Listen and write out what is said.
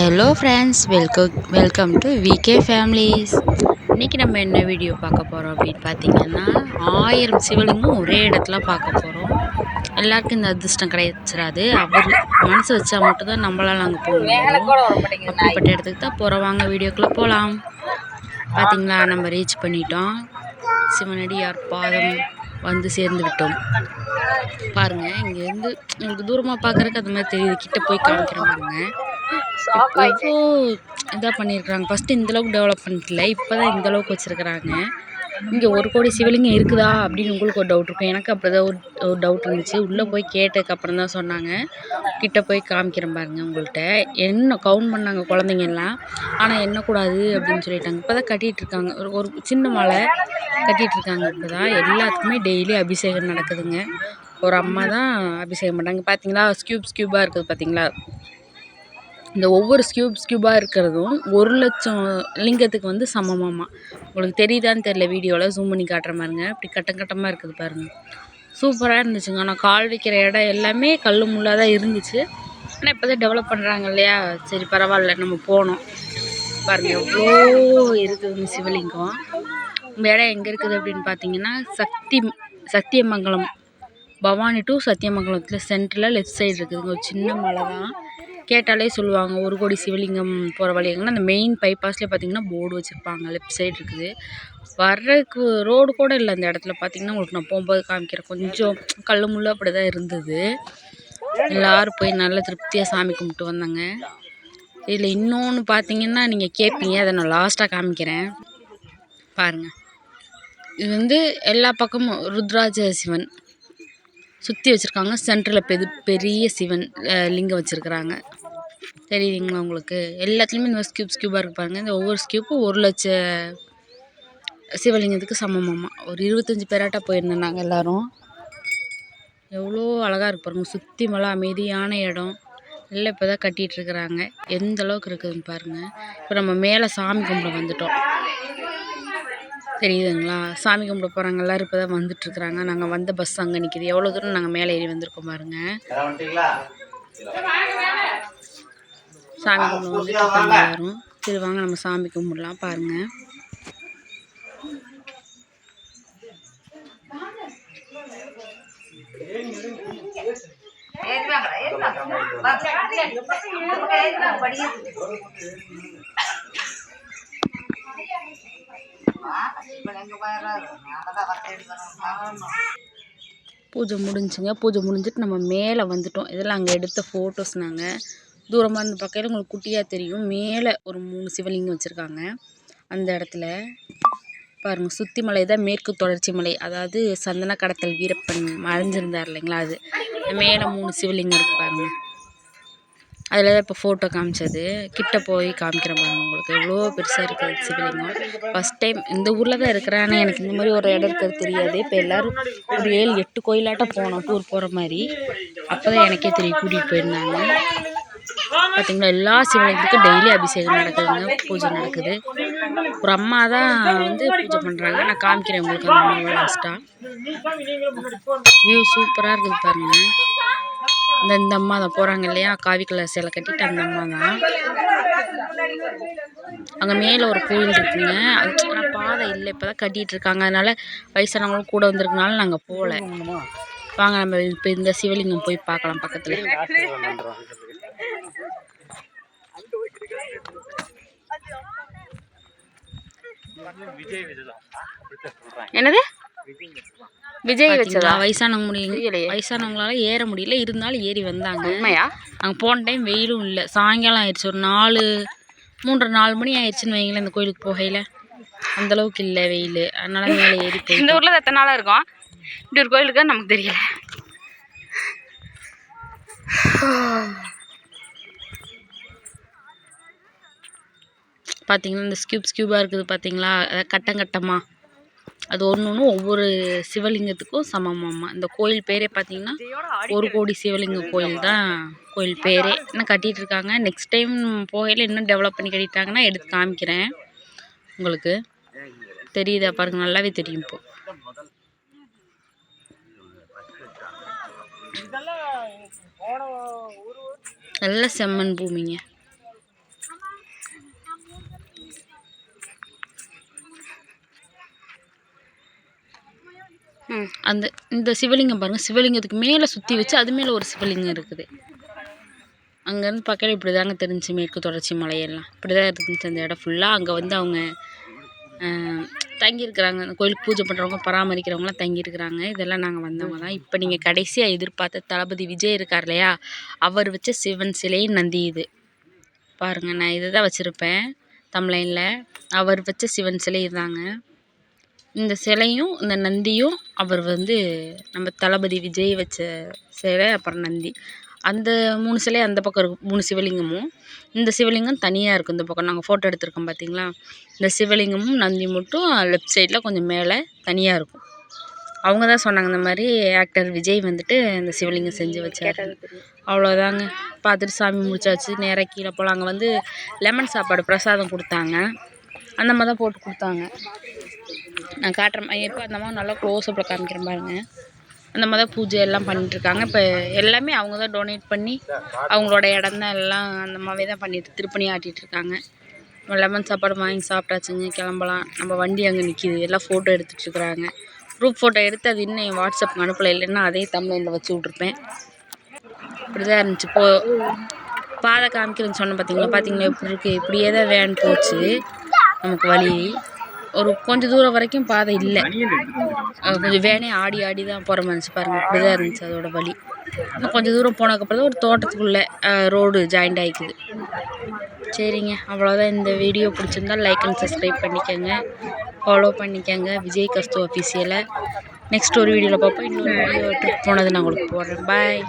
Hello friends welcome welcome to VK families இன்றைக்கி நம்ம என்ன வீடியோ பார்க்க போகிறோம் அப்படின்னு பார்த்தீங்கன்னா ஆயிரம் சிவலிங்கம் ஒரே இடத்துல பார்க்க போகிறோம் எல்லாருக்கும் இந்த அதிர்ஷ்டம் கிடைச்சிடாது அவர் மனசு வச்சா மட்டும்தான் நம்மளால் அங்கே போக முடியும். அப்படிப்பட்ட இடத்துக்கு தான் போகிறோம் வாங்க வீடியோக்குள்ளே போகலாம் பார்த்தீங்களா? நம்ம ரீச் பண்ணிட்டோம். சிவனடியார் பாதம் வந்து சேர்ந்து விட்டோம். பாருங்க இங்கேருந்து உங்களுக்கு தூரமாக பார்க்குறக்கு அது மாதிரி தெரியுது. கிட்ட போய் காமிக்கிற பாருங்க. எவ்வளோ இதாக பண்ணியிருக்கிறாங்க ஃபஸ்ட்டு இந்தளவுக்கு டெவலப்மெண்ட் இல்லை. இப்போ தான் இந்தளவுக்கு வச்சுருக்குறாங்க. இங்கே ஒரு கோடி சிவலிங்கம் இருக்குதா? அப்படின்னு உங்களுக்கு ஒரு டவுட் இருக்கும். எனக்கு அப்படி தான் ஒரு ஒரு டவுட் இருந்துச்சு. உள்ளே போய் கேட்டதுக்கப்புறம் தான் சொன்னாங்க. கிட்டே போய் காமிக்கிறேன் பாருங்க உங்கள்கிட்ட என்ன கவுண்ட் பண்ணாங்க குழந்தைங்க எல்லாம்? ஆனால் எண்ணக்கூடாது அப்படின்னு சொல்லிட்டாங்க. இப்போ தான் கட்டிகிட்ருக்காங்க ஒரு ஒரு சின்ன மலை கட்டிகிட்டு இருக்காங்க இப்போ தான் எல்லாத்துக்குமே டெய்லி அபிஷேகம் நடக்குதுங்க. ஒரு அம்மா தான் அபிஷேகம் பண்ணுறாங்க பார்த்தீங்களா ஸ்கியூப் ஸ்கியூபாக இருக்குது பார்த்தீங்களா இந்த ஒவ்வொரு ஸ்கியூப் ஸ்கியூபாக இருக்கிறதும் ஒரு லட்சம் லிங்கத்துக்கு வந்து சமமாமா உங்களுக்கு தெரியுதான்னு தெரில வீடியோவில் ஜூம் பண்ணி காட்டுற மாதிரிங்க. இப்படி கட்டம் கட்டமாக இருக்குது பாருங்கள் சூப்பராக இருந்துச்சுங்க. ஆனால் கால் வைக்கிற இடம் எல்லாமே கல் முள்ளாக தான் இருந்துச்சு. ஆனால் இப்போ தான் டெவலப் பண்ணுறாங்க இல்லையா? சரி பரவாயில்ல நம்ம போனோம். பாருங்கள் எவ்வளோ இருக்குதுங்க சிவலிங்கம். இந்த இடம் எங்கே இருக்குது அப்படின்னு பார்த்தீங்கன்னா சக்தி சத்தியமங்கலம். பவானி டு சத்தியமங்கலத்தில் சென்டரில் லெஃப்ட் சைடு இருக்குதுங்க. ஒரு சின்ன மலை தான். கேட்டாலே சொல்லுவாங்க ஒரு கோடி சிவலிங்கம் போகிற வழி. எங்கன்னா அந்த மெயின் பைபாஸ்லேயே பார்த்தீங்கன்னா போர்டு வச்சுருப்பாங்க லெஃப்ட் சைடு இருக்குது. வர்றதுக்கு ரோடு கூட இல்லை அந்த இடத்துல. பார்த்தீங்கன்னா உங்களுக்கு நான் போகும்போது காமிக்கிறேன். கொஞ்சம் கல் முள்ளு அப்படி தான் இருந்தது. எல்லோரும் போய் நல்லா திருப்தியாக சாமி கும்பிட்டு வந்தாங்க. இதில் இன்னொன்று பார்த்தீங்கன்னா நீங்கள் கேட்பீங்க அதை நான் லாஸ்ட்டாக காமிக்கிறேன். பாருங்கள் இது வந்து எல்லா பக்கமும் ருத்ராஜ சிவன். சுற்றி வச்சுருக்காங்க. சென்டரில் பெது பெரிய சிவன் லிங்கம் வச்சுருக்குறாங்க. தெரியுதுங்களா உங்களுக்கு? எல்லாத்துலேயுமே இந்த மாதிரி ஸ்கியூப் ஸ்கியூபாக இருக்கு பாருங்கள் இந்த ஒவ்வொரு ஸ்கியூப்பும் ஒரு லட்ச சிவலிங்கத்துக்கு சமமாம்மா ஒரு இருபத்தஞ்சி பேராட்டாக போயிருந்தோம் நாங்கள் எல்லோரும். எவ்வளோ அழகாக இருக்கு பாருங்கள் சுற்றி மலை அமைதியான இடம். எல்லாம் இப்போ தான் கட்டிகிட்ருக்குறாங்க எந்த அளவுக்கு இருக்குதுன்னு பாருங்கள் இப்போ நம்ம மேலே சாமி கும்பிட வந்துட்டோம். தெரியுதுங்களா? சாமி கும்பிட போகிறாங்க எல்லோரும் இப்போ தான் வந்துட்டுருக்குறாங்க நாங்கள் வந்த பஸ் அங்கே நிற்கிது எவ்வளோ தூரம் நாங்கள் மேலே ஏறி வந்திருக்கோம் பாருங்கள் சாமி கும்பிட வந்துட்டு இருக்காங்க எல்லோரும் சரி வாங்க நம்ம சாமி கும்பிடலாம். பாருங்கள் பூஜை முடிஞ்சுங்க. பூஜை முடிஞ்சிட்டு நம்ம மேலே வந்துட்டோம். இதெல்லாம் அங்கே எடுத்த ஃபோட்டோஸ் நாங்கள் தூரமாக இருந்து பார்க்கையில் உங்களுக்கு குட்டியாக தெரியும். மேலே ஒரு மூணு சிவலிங்கம் வச்சுருக்காங்க. அந்த இடத்துல பாருங்கள் சுத்தி மலை தான் மேற்கு தொடர்ச்சி மலை. அதாவது சந்தன கடத்தல் வீரப்பன் மறைஞ்சிருந்தார் இல்லைங்களா அது. மேலே மூணு சிவலிங்கம் இருக்குது பாருங்கள் அதில் தான் இப்போ ஃபோட்டோ காமிச்சது. கிட்ட போய் காமிக்கிற பாருங்க உங்களுக்கு. எவ்வளோ பெருசாக இருக்குது சிவலிங்கம். ஃபஸ்ட் டைம் இந்த ஊரில் தான் இருக்கிறேன். ஆனால் எனக்கு இந்த மாதிரி ஒரு இடம் இருக்கிறது தெரியாது. இப்போ எல்லோரும் ஒரு ஏழு எட்டு கோயிலாட்டம் போனோம் டூர் போகிற மாதிரி. அப்போ தான் எனக்கே தெரியும் கூட்டிகிட்டு போயிருந்தாங்க. பார்த்தீங்களா எல்லா சிவலிங்கத்துக்கும் டெய்லி அபிஷேகம் நடக்குதுங்க. பூஜை நடக்குது. ஒரு அம்மா தான் வந்து பூஜை பண்ணுறாங்க நான் காமிக்கிறேன் உங்களுக்கு அந்த அம்மாவை லாஸ்ட்டாக வியூ சூப்பராக இருக்குது பாருங்கள் இந்த இந்த அம்மா தான் போகிறாங்க இல்லையா? காவி கலர் சேலை கட்டிட்டு அந்த அம்மா தான். அங்கே மேலே ஒரு கோயில் இருக்குங்க. ஆனால் பாதை இல்லை இப்போ தான் கட்டிகிட்டு இருக்காங்க. அதனால் வயசானவங்களும் கூட வந்திருக்கனால நாங்கள் போகல வாங்க நம்ம இப்போ இந்த சிவலிங்கம் போய் பார்க்கலாம் பக்கத்தில். என்னது? விஜய் வச்சதா? வயசானவங்க முடியல வயசானவங்களால ஏற முடியல. இருந்தாலும் ஏறி வந்தாங்க. உண்மையா? அங்கே போன டைம் வெயிலும் இல்லை. சாயங்காலம் ஆயிடுச்சு. ஒரு நாலு மூன்றரை நாலு மணி ஆயிடுச்சுன்னு வைங்களேன் இந்த கோயிலுக்கு போகையில். அந்தளவுக்கு இல்லை வெயில். அதனால மேலே ஏறி போய் இந்த ஊரில் எத்தனை நாளாக இருக்கும்? இப்படி ஒரு கோயிலுக்கு நமக்கு தெரியல. பார்த்தீங்கன்னா இந்த ஸ்கியூப் ஸ்கியூபாக இருக்குது பார்த்தீங்களா கட்டம் கட்டமாக அது ஒன்று ஒன்று ஒவ்வொரு சிவலிங்கத்துக்கும் சமமாம்மா இந்த கோயில் பேரே பார்த்தீங்கன்னா ஒரு கோடி சிவலிங்க கோயில் தான். கோயில் பேரே. இன்னும் கட்டிகிட்டு இருக்காங்க. நெக்ஸ்ட் டைம் போகையில் இன்னும் டெவலப் பண்ணி கட்டிட்டாங்கன்னா எடுத்து காமிக்கிறேன். உங்களுக்கு. தெரியுதா பாருங்கள் நல்லாவே தெரியும் இப்போ. நல்ல செம்மண் பூமிங்க. அந்த இந்த சிவலிங்கம் பாருங்கள் சிவலிங்கத்துக்கு மேலே சுற்றி வச்சு அது மேலே ஒரு சிவலிங்கம் இருக்குது. அங்கேருந்து பார்க்கல இப்படி தாங்க தெரிஞ்சு மேற்கு தொடர்ச்சி மலையெல்லாம். இப்படி தான் இருந்துச்சு அந்த இடம் ஃபுல்லாக அங்கே வந்து அவங்க தங்கியிருக்கிறாங்க. அந்த கோயிலுக்கு பூஜை பண்ணுறவங்க பராமரிக்கிறவங்களாம் தங்கியிருக்கிறாங்க. இதெல்லாம் நாங்கள் வந்தவங்க தான். இப்போ நீங்கள் கடைசியாக எதிர்பார்த்த தளபதி விஜய் இருக்கார் இல்லையா? அவர் வச்ச சிவன் சிலை நந்தி இது. பாருங்கள் நான் இதை தான் வச்சுருப்பேன் தமிழ்லைனில் அவர் வச்ச சிவன் சிலை இதாங்க. இந்த சிலையும் இந்த நந்தியும் அவர் வந்து நம்ம தளபதி விஜய் வச்ச சிலை அப்புறம் நந்தி. அந்த மூணு சிலை அந்த பக்கம் இருக்கும் மூணு சிவலிங்கமும். இந்த சிவலிங்கம் தனியாக இருக்கும் இந்த பக்கம். நாங்கள் ஃபோட்டோ எடுத்திருக்கோம் பார்த்தீங்களா இந்த சிவலிங்கமும் நந்தி மட்டும் லெஃப்ட் சைடில் கொஞ்சம் மேலே தனியாக இருக்கும். அவங்க தான் சொன்னாங்க இந்த மாதிரி ஆக்டர் விஜய் வந்துட்டு இந்த சிவலிங்கம் செஞ்சு வச்சார். அவ்வளோதாங்க பார்த்துட்டு சாமி முடிச்சாச்சு. நேராக கீழே போகலாம் அங்கே வந்து லெமன் சாப்பாடு பிரசாதம் கொடுத்தாங்க. அந்த மாதிரி தான் போட்டு கொடுத்தாங்க. நான் காட்டுறேன் இப்போ அந்த மாதிரி நல்லா க்ளோஸ்அப்பில் காமிக்கிறேன் பாருங்கள் அந்த மாதிரி தான் பூஜை எல்லாம் பண்ணிட்டுருக்காங்க. இப்போ எல்லாமே அவங்க தான் டொனேட் பண்ணி அவங்களோட இடம் தான் எல்லாம் அந்த மாதிரி தான் பண்ணிட்டு திருப்பணி ஆட்டிகிட்ருக்காங்க இருக்காங்க லெமன் சாப்பாடு வாங்கி சாப்பிட்டாச்சுங்க. கிளம்பலாம். நம்ம வண்டி அங்கே நிற்கிது எல்லாம் ஃபோட்டோ எடுத்துகிட்ருக்குறாங்க குரூப் ஃபோட்டோ எடுத்து அது இன்னும் என் வாட்ஸ்அப்புக்கு அனுப்பலை. இல்லைன்னா அதே தமிழில் வச்சு விட்ருப்பேன் இப்படி தான் இருந்துச்சு. போ பாதை காமிக்கிறேன்னு சொன்னேன் பார்த்தீங்களா பார்த்தீங்களா இப்படி இருக்குது இப்படியே தான் வேன் போச்சு. நமக்கு வழி. ஒரு கொஞ்சம் தூரம் வரைக்கும் பாதை இல்லை. கொஞ்சம் வேனே ஆடி ஆடி தான் போகிற மாதிரி இருந்துச்சு பாருங்கள் இப்படி தான் இருந்துச்சு அதோட வழி கொஞ்சம் தூரம் போனதுக்கப்புறம் தான் ஒரு தோட்டத்துக்குள்ளே ரோடு ஜாயிண்ட் ஆகிக்குது சரிங்க. அவ்வளோதான் இந்த வீடியோ பிடிச்சிருந்தா லைக் அண்ட் சப்ஸ்கிரைப் பண்ணிக்கோங்க. ஃபாலோ பண்ணிக்கோங்க. விஜய் கஸ்து அஃபீஷியலை நெக்ஸ்ட் ஒரு வீடியோவில் பார்ப்போம். இன்னொரு வீடியோ ட்ரிப் போனது நான் உங்களுக்கு போடுறேன். பாய்